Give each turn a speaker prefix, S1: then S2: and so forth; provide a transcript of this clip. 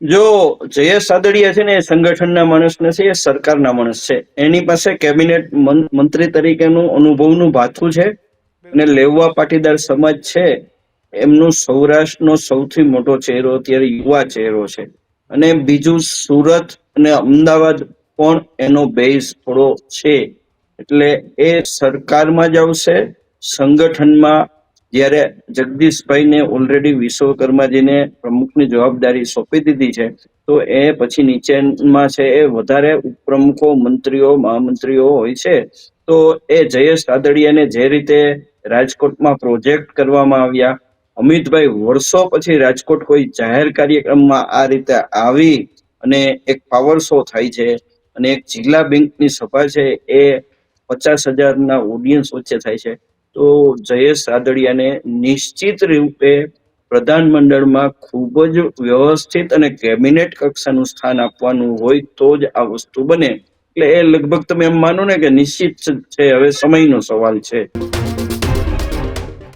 S1: જો જયેશ સાદડિયા છે ને એ સંગઠનના માણસ નથી એ સરકારના માણસ છે. એની પાસે કેબિનેટ મંત્રી તરીકેનું અનુભવનું ભાથું છે અને લેવવા પાટીદાર સમાજ છે, એમનું સૌરાષ્ટ્રનો સૌથી મોટો ચહેરો અત્યારે યુવા ચહેરો છે. અને બીજું સુરત અને અમદાવાદ પણ એનો બેઝ થોડો છે. એટલે એ સરકારમાં જ આવશે, સંગઠનમાં જ્યારે જગદીશભાઈને ઓલરેડી વિશ્વકર્માજીને પ્રમુખની જવાબદારી સોંપી દીધી છે, તો એ પછી નીચેમાં છે એ વધારે ઉપપ્રમુખો, મંત્રીઓ, મહામંત્રીઓ હોય છે, તો એ જયેશ આદડિયાને જે રીતે રાજકોટમાં પ્રોજેક્ટ કરવામાં આવ્યા, અમિતભાઈ વર્ષો પછી રાજકોટ કોઈ જાહેર કાર્યક્રમમાં આ રીતે આવી અને એક પાવર શો થાય છે અને એક જિલ્લા બેંકની સભા છે, એ પચાસ હજારના ઓડિયન્સ વચ્ચે થાય છે. તો જયેશ સાદડિયાને નિશ્ચિત રૂપે પ્રધાનમંડળમાં ખૂબ જ વ્યવસ્થિત અને કેબિનેટ કક્ષાનું સ્થાન આપવાનું હોય તો જ આ વસ્તુ બને. એટલે એ લગભગ તમે એમ માનો ને કે નિશ્ચિત છે, હવે સમયનો સવાલ છે.